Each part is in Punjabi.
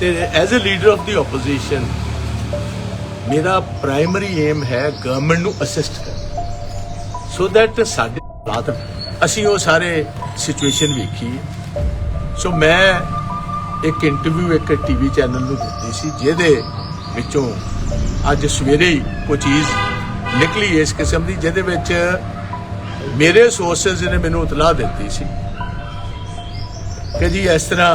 ਤੇ as a leader of the opposition ਮੇਰਾ ਪ੍ਰਾਇਮਰੀ ਏਮ ਹੈ ਗਵਰਨਮੈਂਟ ਨੂੰ ਅਸਿਸਟ ਕਰਨਾ। ਸੋ ਦੈਟ ਸਾਡੇ ਹਾਲਾਤ ਅਸੀਂ ਉਹ ਸਾਰੇ ਸਿਚੁਏਸ਼ਨ ਵੇਖੀ। ਸੋ ਮੈਂ ਇੱਕ ਇੰਟਰਵਿਊ ਇੱਕ ਟੀਵੀ ਚੈਨਲ ਨੂੰ ਦਿੱਤੀ ਸੀ, ਜਿਹਦੇ ਵਿੱਚੋਂ ਅੱਜ ਸਵੇਰੇ ਹੀ ਕੋਈ ਚੀਜ਼ ਨਿਕਲੀ ਇਸ ਕਿਸਮ ਦੀ, ਜਿਹਦੇ ਵਿੱਚ ਮੇਰੇ ਸੋਰਸਸ ਨੇ ਮੈਨੂੰ ਇਤਲਾਹ ਦਿੱਤੀ ਸੀ ਕਿ ਜੀ ਇਸ ਤਰ੍ਹਾਂ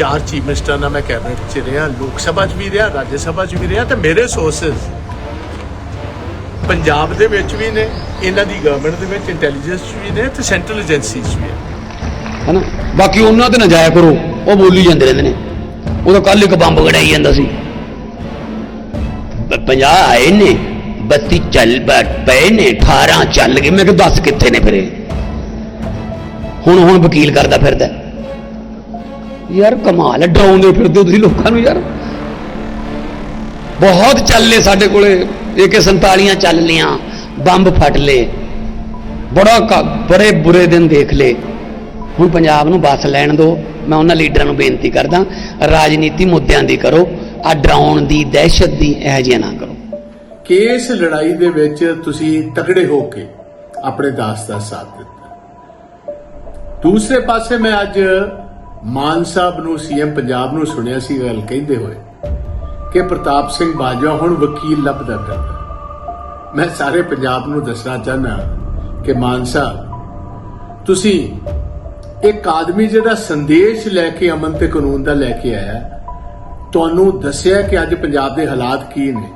ਚਾਰ ਚੀਫ ਮਿਨਿਸਟਰ ਨਾਲ ਮੈਂ ਕੈਬਨਿਟ 'ਚ ਰਿਹਾ, ਲੋਕ ਸਭਾ 'ਚ ਵੀ ਰਿਹਾ, ਰਾਜ ਸਭਾ 'ਚ ਵੀ ਰਿਹਾ ਤੇ ਮੇਰੇ ਸੋਰਸਸ ਪੰਜਾਬ ਦੇ ਵਿੱਚ ਵੀ ਨੇ, ਇਹਨਾਂ ਦੀ ਗਵਰਨਮੈਂਟ ਦੇ ਵਿੱਚ ਇੰਟੈਲੀਜੈਂਸ 'ਚ ਵੀ ਨੇ ਤੇ ਸੈਂਟਰਲ ਏਜੰਸੀਜ਼ 'ਚ ਵੀ ਨੇ। ਹਨਾ? ਬਾਕੀ ਉਹਨਾਂ ਤੇ ਨਾ ਜਾਇਆ ਕਰੋ, ਉਹ ਬੋਲੀ ਜਾਂਦੇ ਰਹਿੰਦੇ ਨੇ। ਉਹ ਤਾਂ ਕੱਲ ਇੱਕ ਬੰਬ ਗੜਾਈ ਜਾਂਦਾ ਸੀ। 50 ਆਏ ਨੇ 32 ਚੱਲ ਪਏ ਨੇ 18 ਚੱਲ ਗਏ, ਮੈਂ ਕਿਹਾ ਦੱਸ ਕਿੱਥੇ ਨੇ ਫਿਰ ਹੁਣ ਹੁਣ ਵਕੀਲ ਕਰਦਾ ਫਿਰਦਾ। ਯਾਰ ਕਮਾਲ ਹੈ, ਡਰਾਉਂਦੇ ਫਿਰਦੇ ਹੋ ਤੁਸੀਂ ਲੋਕਾਂ ਨੂੰ ਯਾਰ। ਬਹੁਤ ਚੱਲੇ ਸਾਡੇ ਕੋਲੇ, ਏਕੇ 47 ਚੱਲ ਲੀਆਂ ਬੰਬ ਫਟ ਲਏ। ਬੜਾ ਬੜੇ ਬੁਰੇ ਦਿਨ ਦੇਖ ਲਏ। ਹੁਣ ਪੰਜਾਬ ਨੂੰ ਬੱਸ ਲੈਣ ਦਿਓ ਮੈਂ ਉਹਨਾਂ ਲੀਡਰਾਂ ਨੂੰ ਬੇਨਤੀ ਕਰਦਾ, ਰਾਜਨੀਤੀ ਮੁੱਦਿਆਂ ਦੀ ਕਰੋ, ਆ ਡਰਾਉਣ ਦੀ ਦਹਿਸ਼ਤ ਦੀ ਇਹੋ ਜਿਹਾ ਨਾ ਕਰੋ। ਕਿ ਲੜਾਈ ਦੇ ਵਿੱਚ ਤੁਸੀਂ ਤਕੜੇ ਹੋ ਕੇ ਆਪਣੇ ਦਾਸ ਦਾ ਸਾਥ ਦਿੱਤਾ। ਦੂਸਰੇ ਪਾਸੇ ਮੈਂ ਅੱਜ ਮਾਨ ਸਾਹਿਬ ਨੂੰ ਸੀਐਮ ਪੰਜਾਬ ਨੂੰ ਸੁਣਿਆ ਸੀ ਗੱਲ ਕਹਿੰਦੇ ਹੋਏ ਕਿ ਪ੍ਰਤਾਪ ਸਿੰਘ ਬਾਜਵਾ ਹੁਣ ਵਕੀਲ ਲੱਭਦਾ ਕਰਦਾ ਮੈਂ ਸਾਰੇ ਪੰਜਾਬ ਨੂੰ ਦੱਸਣਾ ਚਾਹਨਾ ਕਿ ਮਾਨ ਸਾਹਿਬ, ਤੁਸੀਂ ਇੱਕ ਆਦਮੀ ਜਿਹੜਾ ਸੰਦੇਸ਼ ਲੈ ਕੇ ਅਮਨ ਤੇ ਕਾਨੂੰਨ ਦਾ ਲੈ ਕੇ ਆਇਆ, ਤੁਹਾਨੂੰ ਦੱਸਿਆ ਕਿ ਅੱਜ ਪੰਜਾਬ ਦੇ ਹਾਲਾਤ ਕੀ ਨੇ?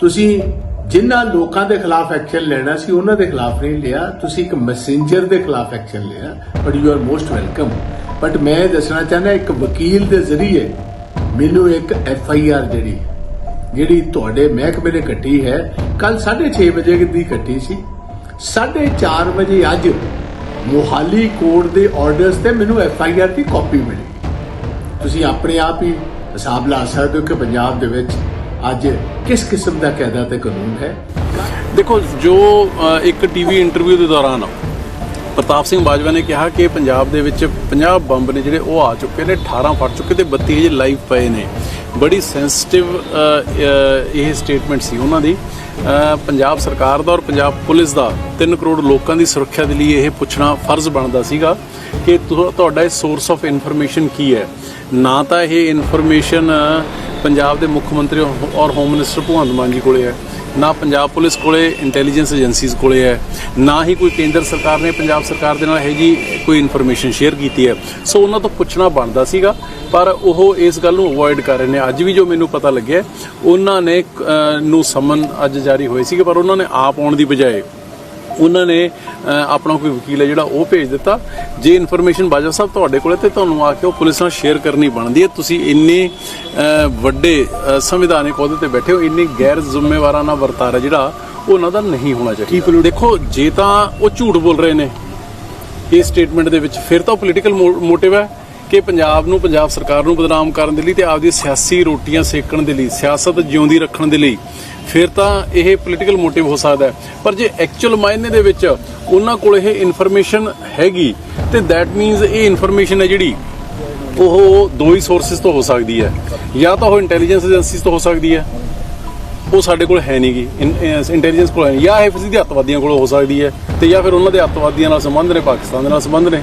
ਤੁਸੀਂ ਜਿਨ੍ਹਾਂ ਲੋਕਾਂ ਦੇ ਖਿਲਾਫ ਐਕਸ਼ਨ ਲੈਣਾ ਸੀ, ਉਹਨਾਂ ਦੇ ਖਿਲਾਫ ਨਹੀਂ ਲਿਆ, ਤੁਸੀਂ ਇੱਕ ਮੈਸੇਂਜਰ ਦੇ ਖਿਲਾਫ ਐਕਸ਼ਨ ਲਿਆ but you are most welcome but ਮੈਂ ਇਹ ਦੱਸਣਾ ਚਾਹੁੰਦਾ ਇੱਕ ਵਕੀਲ ਦੇ ਜ਼ਰੀਏ ਮੈਨੂੰ ਇੱਕ ਐਫ ਆਈ ਆਰ ਜਿਹੜੀ ਜਿਹੜੀ ਤੁਹਾਡੇ ਮਹਿਕਮੇ ਨੇ ਕੱਟੀ ਹੈ ਕੱਲ 6:30 ਵਜੇ ਦੀ ਕੱਟੀ ਸੀ। 4:30 ਵਜੇ ਅੱਜ ਮੋਹਾਲੀ ਕੋਰਟ ਦੇ ਆਰਡਰਸ ਤੇ ਮੈਨੂੰ ਐਫ ਆਈ ਆਰ ਦੀ ਕਾਪੀ ਮਿਲੀ। ਤੁਸੀਂ ਆਪਣੇ ਆਪ ਹੀ ਹਿਸਾਬ ਲਾ ਸਕਦੇ ਹੋ ਕਿ ਪੰਜਾਬ ਦੇ ਵਿੱਚ ਅੱਜ ਕਿਸ ਕਿਸਮ ਦਾ ਕਾਇਦਾ ਤੇ ਕਾਨੂੰਨ ਹੈ। ਦੇਖੋ ਜੋ ਅ, ਇੱਕ ਟੀਵੀ ਇੰਟਰਵਿਊ ਦੇ ਦੌਰਾਨ ਪ੍ਰਤਾਪ ਸਿੰਘ ਬਾਜਵਾ ਨੇ ਕਿਹਾ ਕਿ ਪੰਜਾਬ ਦੇ ਵਿੱਚ 50 ਬੰਬ ਨੇ ਜਿਹੜੇ ਉਹ ਆ ਚੁੱਕੇ ਨੇ 18 ਫਟ ਚੁੱਕੇ ਤੇ 32 ਹਜੇ ਲਾਈਵ ਪਏ ਨੇ। ਬੜੀ ਸੈਂਸਿਟਿਵ ਇਹ ਸਟੇਟਮੈਂਟ ਸੀ ਉਹਨਾਂ ਦੀ। ਪੰਜਾਬ ਸਰਕਾਰ ਦਾ ਔਰ ਪੰਜਾਬ ਪੁਲਿਸ ਦਾ 3 ਕਰੋੜ ਲੋਕਾਂ ਦੀ ਸੁਰੱਖਿਆ ਦੇ ਲਈ ਇਹ ਪੁੱਛਣਾ ਫਰਜ਼ ਬਣਦਾ ਸੀਗਾ ਕਿ ਤੁਹਾਡਾ ਇਹ ਸੋਰਸ ਆਫ ਇਨਫੋਰਮੇਸ਼ਨ ਕੀ ਹੈ? ਨਾ ਤਾਂ ਇਹ ਇਨਫੋਰਮੇਸ਼ਨ ਪੰਜਾਬ ਦੇ ਮੁੱਖ ਮੰਤਰੀ ਔਰ ਹੋਮ ਮਿਨਿਸਟਰ ਭਗਵੰਤ ਮਾਨ ਜੀ ਕੋਲੇ ਹੈ। ਨਾ ਪੰਜਾਬ ਪੁਲਿਸ ਕੋਲੇ ਇੰਟੈਲੀਜੈਂਸ ਏਜੰਸੀਜ਼ ਕੋਲੇ ਹੈ, ਨਾ ਹੀ ਕੋਈ ਕੇਂਦਰ ਸਰਕਾਰ ਨੇ ਪੰਜਾਬ ਸਰਕਾਰ ਦੇ ਨਾਲ ਇਹ ਜੀ ਕੋਈ ਇਨਫੋਰਮੇਸ਼ਨ ਸ਼ੇਅਰ ਕੀਤੀ ਹੈ। ਸੋ ਉਹਨਾਂ ਤੋਂ ਪੁੱਛਣਾ ਬਣਦਾ ਸੀਗਾ, ਪਰ ਉਹ ਇਸ ਗੱਲ ਨੂੰ ਅਵੋਇਡ ਕਰ ਰਹੇ ਨੇ। ਅੱਜ ਵੀ ਜੋ ਮੈਨੂੰ ਪਤਾ ਲੱਗਿਆ, ਉਹਨਾਂ ਨੇ ਨੂੰ ਸਮਨ ਅੱਜ ਜਾਰੀ ਹੋਏ ਸੀਗੇ, ਪਰ ਉਹਨਾਂ ਨੇ ਆਪ ਆਉਣ ਦੀ ਬਜਾਏ ਉਹਨਾਂ ਨੇ ਆਪਣਾ ਕੋਈ ਵਕੀਲ ਹੈ ਜਿਹੜਾ ਉਹ ਭੇਜ ਦਿੱਤਾ। ਜੇ ਇਨਫੋਰਮੇਸ਼ਨ ਬਾਜਵਾ ਸਾਹਿਬ ਤੁਹਾਡੇ ਕੋਲੇ ਤੇ ਤੁਹਾਨੂੰ ਆ ਕੇ ਉਹ ਪੁਲਿਸ ਨਾਲ ਸ਼ੇਅਰ ਕਰਨੀ ਬਣਦੀ ਹੈ। ਤੁਸੀਂ ਇੰਨੇ ਵੱਡੇ ਸੰਵਿਧਾਨਿਕ ਅਹੁਦੇ ਤੇ ਬੈਠੇ ਹੋ ਇੰਨੀ ਗੈਰ ਜ਼ਿੰਮੇਵਾਰਾਨਾ ਵਰਤਾਰਾ ਜਿਹੜਾ ਉਹ ਉਹਨਾਂ ਦਾ ਨਹੀਂ ਹੋਣਾ ਚਾਹੀਦਾ। ਦੇਖੋ ਜੇ ਤਾਂ ਉਹ ਝੂਠ ਬੋਲ ਰਹੇ ਨੇ ਇਸ ਸਟੇਟਮੈਂਟ ਦੇ ਵਿੱਚ ਫਿਰ ਤਾਂ ਪੋਲੀਟੀਕਲ ਮੋਟਿਵ ਹੈ। ਕਿ ਪੰਜਾਬ ਨੂੰ, ਪੰਜਾਬ ਸਰਕਾਰ ਨੂੰ ਬਦਨਾਮ ਕਰਨ ਦੇ ਲਈ ਤੇ ਆਪਦੀ ਸਿਆਸੀ ਰੋਟੀਆਂ ਸੇਕਣ ਦੇ ਲਈ, ਸਿਆਸਤ ਜਿਉਂਦੀ ਰੱਖਣ ਦੇ ਲਈ, ਫਿਰ ਤਾਂ ਇਹ ਪੋਲੀਟੀਕਲ ਮੋਟਿਵ ਹੋ ਸਕਦਾ ਹੈ। ਪਰ ਜੇ ਐਕਚੁਅਲ ਮਾਇਨੇ ਦੇ ਵਿੱਚ ਉਹਨਾਂ ਕੋਲ ਇਹ ਇਨਫੋਰਮੇਸ਼ਨ ਹੈਗੀ, ਤੇ ਦੈਟ ਮੀਨਸ ਇਹ ਇਨਫੋਰਮੇਸ਼ਨ ਹੈ ਜਿਹੜੀ, ਉਹ ਦੋ ਹੀ ਸੋਰਸਸ ਤੋਂ ਹੋ ਸਕਦੀ ਹੈ। ਜਾਂ ਤਾਂ ਉਹ ਇੰਟੈਲੀਜੈਂਸ ਏਜੰਸੀਜ਼ ਤੋਂ ਹੋ ਸਕਦੀ ਹੈ। ਉਹ ਸਾਡੇ ਕੋਲ ਹੈ ਨਹੀਂਗੀ ਇੰਟੈਲੀਜੈਂਸ ਕੋਲ ਹੈ ਜਾਂ ਇਹ ਸਿੱਧੇ ਅੱਤਵਾਦੀਆਂ ਕੋਲ ਹੋ ਸਕਦੀ ਹੈ। ਤੇ ਜਾਂ ਫਿਰ ਉਹਨਾਂ ਦੇ ਅੱਤਵਾਦੀਆਂ ਨਾਲ ਸੰਬੰਧ ਨੇ, ਪਾਕਿਸਤਾਨ ਦੇ ਨਾਲ ਸੰਬੰਧ ਨੇ।